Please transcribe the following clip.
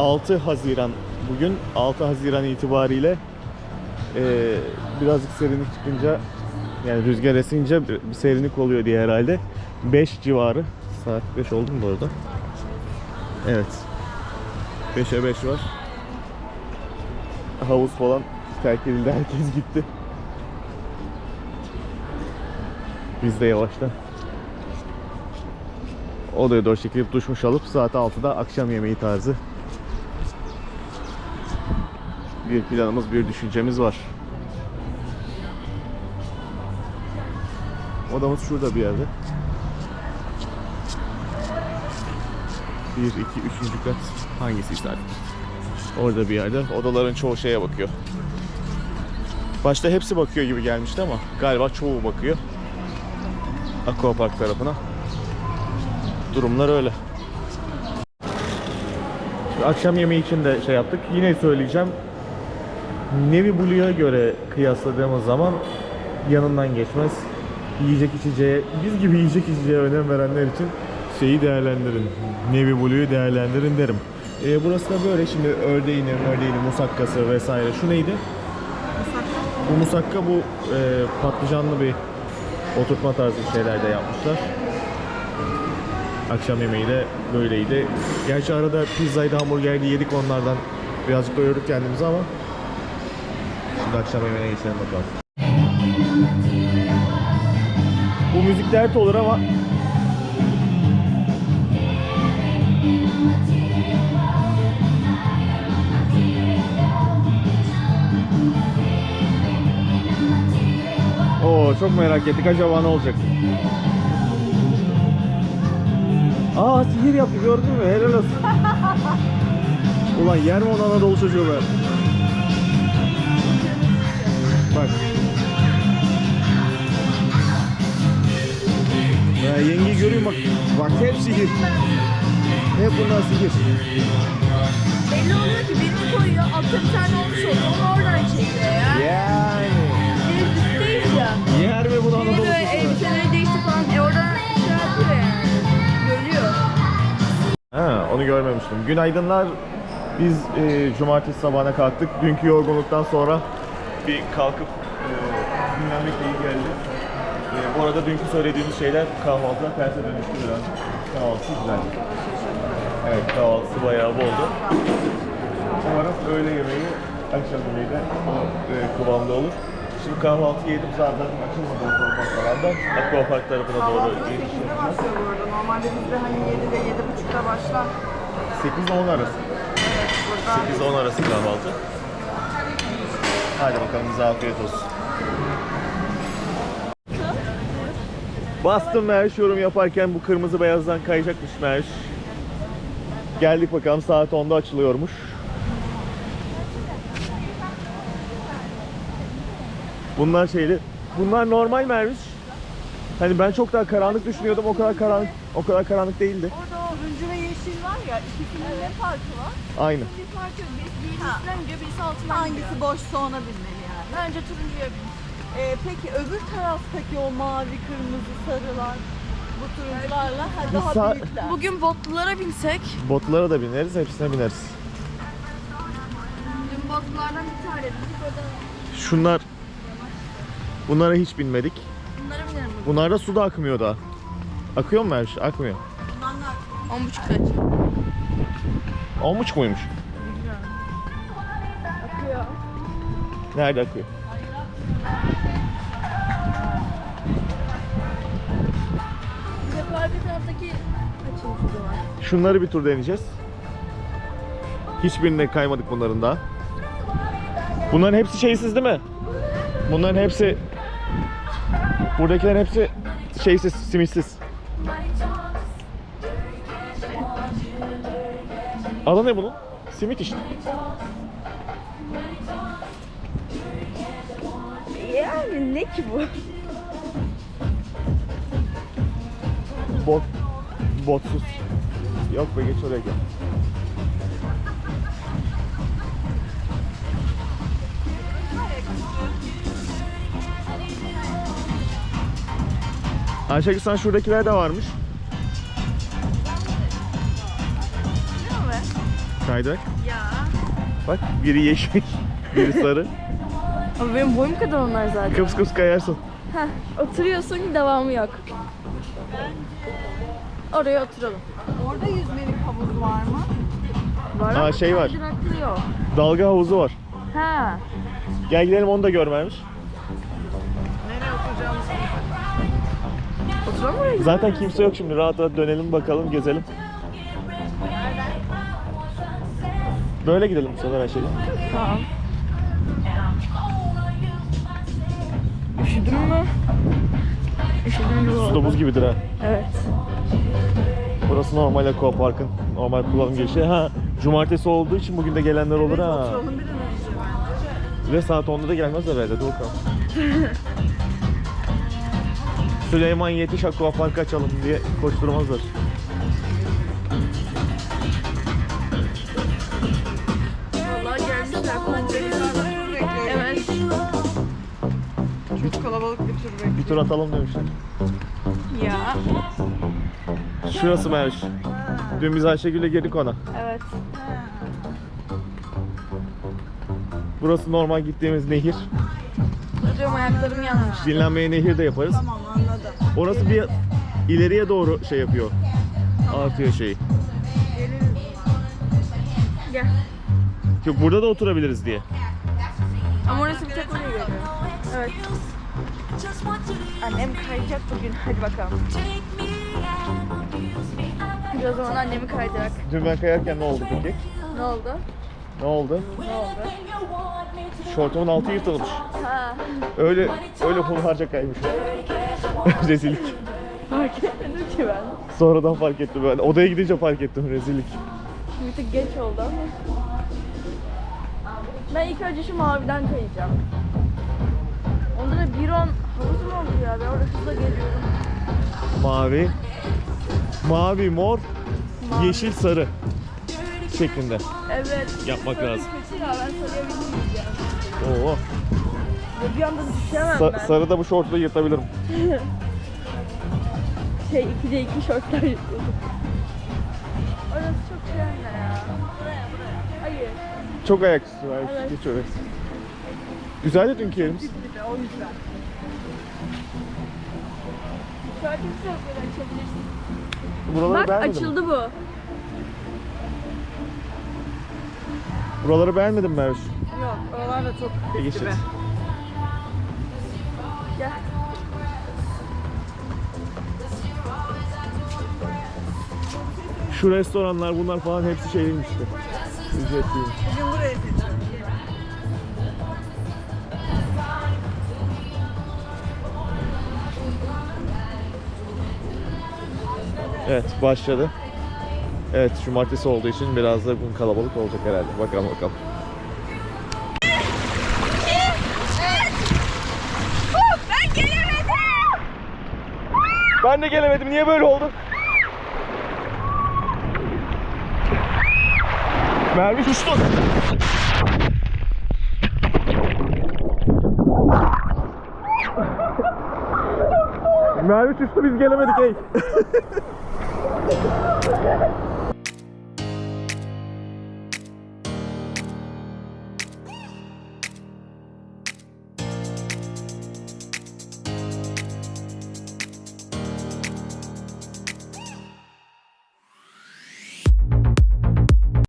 6 Haziran. Bugün 6 Haziran itibariyle eee, birazcık serinlik çıkınca yani rüzgar esince bir serinlik oluyor diye herhalde. 5 civarı. Saat 5 oldu mu bu arada? Evet. 5'e 5 var. Havuz falan terk edildi herkes gitti. Biz de yavaştan odaya doğru çekilip duşmuş alıp saat 6'da akşam yemeği tarzı bir planımız, bir düşüncemiz var. Odamız şurada bir yerde. 1, 2, 3. kat hangisi işte artık. Orada bir yerde. Odaların çoğu şeye bakıyor. Başta hepsi bakıyor gibi gelmişti ama galiba çoğu bakıyor. Aquapark tarafına. Durumlar öyle. Şimdi akşam yemeği için de şey yaptık. Yine söyleyeceğim. Nevi Blue'ya göre kıyasladığımız zaman yanından geçmez. Yiyecek içeceğe, biz gibi yiyecek içeceğe önem verenler için şeyi değerlendirin. Nevi Blue'yu değerlendirin derim. Ee, burası da böyle. Şimdi ördeğini, ördeğini, musakkası vesaire. Şu neydi? Bu musakka bu e, patlıcanlı bir oturtma tarzı şeyler de yapmışlar. Akşam yemeği de böyleydi. Gerçi arada pizzaydı, hamburgerdi yedik onlardan. Birazcık doyurduk kendimizi ama Şimdi akşam yemeğine geçelim bakalım. Bu müzik dert olur ama Oo çok merak ettik acaba ne olacak? Aa sihir yaptı gördün mü? Helal olsun. Ulan yer mi onu Anadolu çocuğu be? Bak. Ya yengeyi göreyim bak. Bak hep sihir. Hep bunlar sihir. Belli oluyor ki birini koyuyor, altta bir tane olmuş oluyor. Onu oradan çekiyor ya. Yani. Biz üstteyiz ya. Yer mi bunu Anadolu böyle elbiseleri değişti falan. E oradan şey yapıyor yani. Görüyor. Ha, onu görmemiştim. Günaydınlar. Biz e, cumartesi sabahına kalktık. Dünkü yorgunluktan sonra bir kalkıp e, dinlenmekle iyi geldi. E, bu arada dünkü söylediğimiz şeyler kahvaltıda terse dönüştü biraz. Kahvaltısı güzel. Evet kahvaltısı bayağı boldu. Umarım öğle yemeği, akşam yemeği de o e, kıvamda olur. Şimdi kahvaltı yedim zaten açılmadı aquapark falan da. Aquapark tarafına doğru Kahvaltı geçiş 8'de yapacağız. başlıyor bu arada. Normalde bizde hani 7'de 7.30'da başlar. 8 ile 10 arası. Evet burada 8 10 arası kahvaltı. Hadi bakalım bize afiyet olsun. Bastım Merş yorum yaparken bu kırmızı beyazdan kayacakmış Merş. Geldik bakalım saat 10'da açılıyormuş. Bunlar şeyli. Bunlar normal Mermiş. Hani ben çok daha karanlık düşünüyordum. O kadar karanlık o kadar karanlık değildi. orada o öncü ve yeşil var ya ikisinin ne farkı var? Aynı. Bir fark Birisi üstünden gidiyor, birisi altından gidiyor. Hangisi boşsa ona binmeli yani. Bence turuncuya bin. Ee, peki öbür taraftaki o mavi, kırmızı, sarılar bu turuncularla ha, daha sağ- büyükler. Bugün botlulara binsek. Botlara da bineriz, hepsine bineriz. Dün botlardan bir tane bindik. Orada Şunlar Bunlara hiç binmedik. bunlara binelim. Bunlarda su da akmıyor daha. Akıyor mu her şey? Akmıyor. On buçuk metre. 10.5 muymuş? Nerede akıyor? Bir de bu arka taraftaki açılmış o zaman. Şunları bir tur deneyeceğiz. Hiçbirine kaymadık bunların daha. Bunların hepsi şeysiz değil mi? Bunların hepsi Buradakilerin hepsi şeysiz, simitsiz. Adı ne bunun? Simit işte. Yani ne ki bu? Bot, botsuz. Yok be geç oraya gel. Ayşegül sen şuradakiler de varmış. Kaydırak. Ya. Bak biri yeşil, biri sarı. Ama benim boyum kadar onlar zaten. Kıps kıps kayarsın. Heh, oturuyorsun devamı yok. Oraya oturalım. Orada yüzmelik havuz var mı? Var Aa, ama şey var. kaydıraklı yok. Dalga havuzu var. Ha. Gel gidelim onu da görmemiş. Nereye oturacağımızı Oturalım mı oraya? Zaten kimse yok şimdi. Rahat rahat dönelim bakalım gezelim. Böyle gidelim bu sefer Ayşe'yle. Tamam. Su buz gibidir ha. Evet. Burası normal Aquapark'ın normal kullanım girişi. Ha, cumartesi olduğu için bugün de gelenler olur ha. Oturalım bir an önce. Ve saat 10'da da gelmez herhalde. Dur bakalım. Süleyman yetiş Aquapark'ı açalım diye koşturmazlar. Tur atalım demişler. Ya. Şurası Merş. Dün biz Ayşegül'le girdik ona. Evet. Burası normal gittiğimiz nehir. Hocam ayaklarım yanmış. Dinlenmeye nehir de yaparız. Tamam anladım. Orası bir ileriye doğru şey yapıyor. Artıyor şeyi. Gel. Yok burada da oturabiliriz diye. Ama orası bir tek oraya. Evet. Annem kayacak bugün. Hadi bakalım. Hadi o zaman annemi kaydırak. Dün ben kayarken ne oldu peki? Ne oldu? Ne oldu? Ne oldu? Şortumun altı yırtılmış. Ha. Öyle öyle hunharca kaymış. rezillik. Fark etmedim ki ben. Sonradan fark ettim ben. Odaya gidince fark ettim rezillik. Bir tık geç oldu ama. Ben ilk önce şu maviden kayacağım. Onda da bir on havuz mu ya? Ben orada hızla geliyorum. Mavi, mavi, mor, Mavi. yeşil, sarı şeklinde. Evet. Yapmak Sarı lazım. kötü ya ben sarıya binmeyeceğim. Oo. Ve bir anda düşemem Sa- ben. sarı da bu şortla yırtabilirim. Şey ikide iki şortlar yırtıldı. Orası çok anne ya. Buraya buraya. Hayır. Çok ayaküstü var. Evet. Geç oraya. Güzeldi dünkü yerimiz. O yüzden. Böyle açabilirsin. Buraları Bak beğenmedim. açıldı bu. Buraları beğenmedim Merviş. Yok oralar da çok geç gibi. Gel. Şu restoranlar bunlar falan hepsi şeyliymiş işte. Ücretliymiş. Bugün Evet başladı. Evet cumartesi olduğu için biraz da bugün kalabalık olacak herhalde. Bakalım bakalım. Ben gelemedim. Ben de gelemedim. Niye böyle oldu? Merve uçtu. Merve uçtu biz gelemedik ey. Thank you.